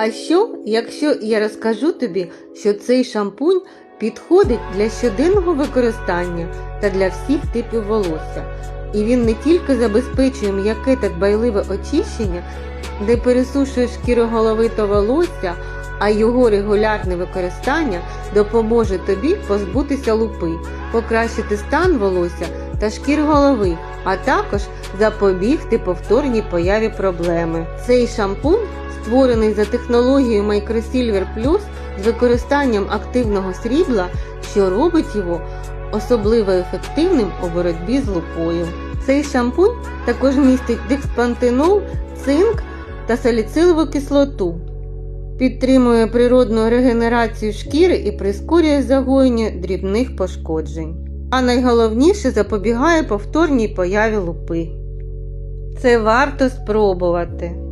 А що, якщо я розкажу тобі, що цей шампунь підходить для щоденного використання та для всіх типів волосся? І він не тільки забезпечує м'яке та дбайливе очищення, де пересушує шкіру голови та волосся, а його регулярне використання допоможе тобі позбутися лупи, покращити стан волосся та шкір голови, а також запобігти повторній появі проблеми. Цей шампунь створений за технологією Microsilver Plus з використанням активного срібла, що робить його особливо ефективним у боротьбі з лупою. Цей шампунь також містить декспантенол, цинк та саліцилову кислоту. Підтримує природну регенерацію шкіри і прискорює загоєння дрібних пошкоджень. А найголовніше запобігає повторній появі лупи. Це варто спробувати.